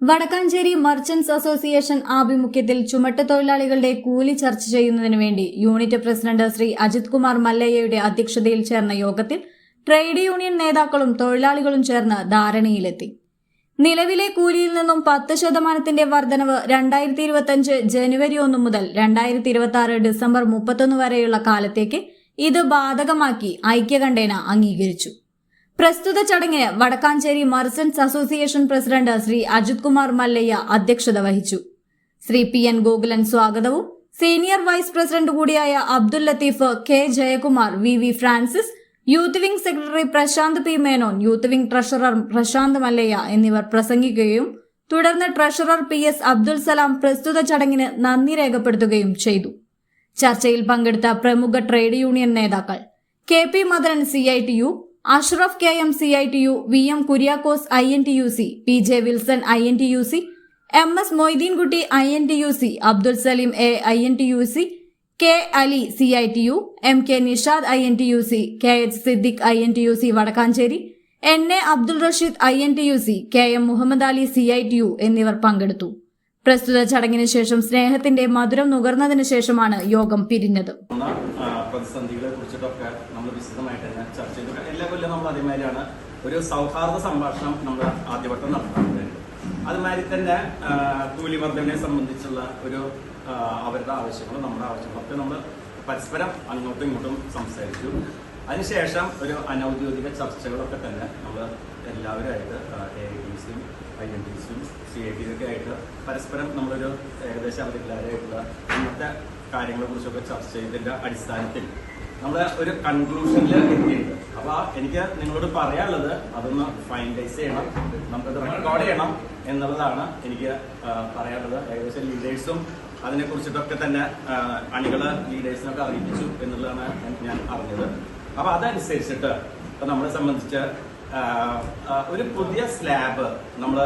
Vadakkanchery merchants association ആഭിമുഖ്യത്തിൽ ചുമട്ട് തൊഴിലാളികളുടെ കൂലി ചർച്ച ചെയ്യുന്നതിനു വേണ്ടി യൂണിറ്റ് പ്രസിഡന്റ് ശ്രീ അജിത് കുമാർ മല്ലയ്യയുടെ അധ്യക്ഷതയിൽ ചേർന്ന യോഗത്തിൽ ട്രേഡ് യൂണിയൻ നേതാക്കളും തൊഴിലാളികളും ചേർന്ന് ധാരണയിലെത്തി. നിലവിലെ കൂലിയിൽ നിന്നും പത്ത് ശതമാനത്തിന്റെ വർധനവ് രണ്ടായിരത്തി ഇരുപത്തിയഞ്ച് ജനുവരി ഒന്ന് മുതൽ രണ്ടായിരത്തി ഇരുപത്തി ആറ് ഡിസംബർ മുപ്പത്തൊന്ന് വരെയുള്ള കാലത്തേക്ക് ഇത് ബാധകമാക്കി ഐക്യകണ്ഠേന അംഗീകരിച്ചു. പ്രസ്തുത ചടങ്ങിന് Vadakkanchery merchants association president Shri Ajith Kumar Mallayya അധ്യക്ഷത വഹിച്ചു. ശ്രീ പി എൻ ഗോകുലൻ സ്വാഗതവും. സീനിയർ വൈസ് പ്രസിഡന്റ് കൂടിയായ Abdul Latheef K Jayakumar V V Francis youth wing secretary Prashanth P Menon youth wing treasurer Prashanth Mallayya എന്നിവർ പ്രസംഗിക്കുകയും തുടർന്ന് treasurer P S Abdul Salam പ്രസ്തുത ചടങ്ങിന് നന്ദി രേഖപ്പെടുത്തുകയും ചെയ്തു. ചർച്ചയിൽ പങ്കെടുത്ത പ്രമുഖ ട്രേഡ് യൂണിയൻ നേതാക്കൾ K P Madanan C I T U Ashraf K M C I T U V M Kuriakose I N T U C P J Wilson I N T U C M S Moideenkutty I N T U C Abdul Saleem A I N T U C K Ali C I T U M K Nishad I N T U C K H Siddique I N T U C Vadakkanchery N A Abdul Rasheed I N T U C K M Muhammad Ali C I T U എന്നിവർ പങ്കെടുത്തു. പ്രസ്തുത ചടങ്ങിന് ശേഷം സ്നേഹത്തിന്റെ മധുരം നുകർന്നതിന് ശേഷമാണ് യോഗം പിരിഞ്ഞത്. പ്രതിസന്ധികളെ കുറിച്ചിട്ടൊക്കെ നമ്മൾ വിശദമായിട്ട് തന്നെ ചർച്ച ചെയ്തു. എല്ലാ കൊല്ലം നമ്മൾ അതേമാതിരിയാണ് ഒരു സൗഹാർദ്ദ സംഭാഷണം നമ്മൾ ആദ്യവട്ടം നടത്താറുണ്ട്. അതുമാതിരി തന്നെ ആ, കൂലി വർധനയെ സംബന്ധിച്ചുള്ള ഒരു അവരുടെ ആവശ്യങ്ങളും നമ്മുടെ ആവശ്യങ്ങളൊക്കെ നമ്മൾ പരസ്പരം അങ്ങോട്ടും ഇങ്ങോട്ടും സംസാരിച്ചു. അതിനുശേഷം ഒരു അനൗദ്യോഗിക ചർച്ചകളൊക്കെ തന്നെ നമ്മൾ എല്ലാവരുമായിട്ട് എ ഐ ടി സിയും ഐ എൻ ടി സിയും സി ഐ ടി ഒക്കെ ആയിട്ട് പരസ്പരം നമ്മളൊരു ഏകദേശം അവരെല്ലാവരുമായിട്ടുള്ള ഇന്നത്തെ കാര്യങ്ങളെ കുറിച്ചൊക്കെ ചർച്ച ചെയ്തതിന്റെ അടിസ്ഥാനത്തിൽ നമ്മൾ ഒരു കൺക്ലൂഷനിൽ എത്തിയിട്ടുണ്ട്. അപ്പോൾ എനിക്ക് നിങ്ങളോട് പറയാനുള്ളത് അതൊന്ന് ഫൈനലൈസ് ചെയ്യണം നമുക്കത് റെക്കോർഡ് ചെയ്യണം എന്നുള്ളതാണ് എനിക്ക് പറയാനുള്ളത്. ഏകദേശം ലീഡേഴ്സും അതിനെക്കുറിച്ചിട്ടൊക്കെ തന്നെ അണികൾ ലീഡേഴ്സിനൊക്കെ അറിയിച്ചു എന്നുള്ളതാണ് ഞാൻ അറിഞ്ഞത്. അപ്പൊ അതനുസരിച്ചിട്ട് നമ്മളെ സംബന്ധിച്ച് ഒരു പുതിയ സ്ലാബ് നമ്മൾ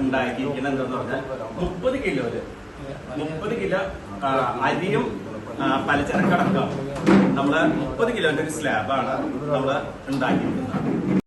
ഉണ്ടാക്കിയിരിക്കുന്നത് എന്താന്ന് പറഞ്ഞാൽ മുപ്പത് കിലോയിൽ മുപ്പത് കിലോ അരിയും പലചരക്കടക്കം നമ്മൾ മുപ്പത് കിലോന്റെ ഒരു സ്ലാബാണ് നമ്മൾ ഉണ്ടാക്കിയിരിക്കുന്നത്.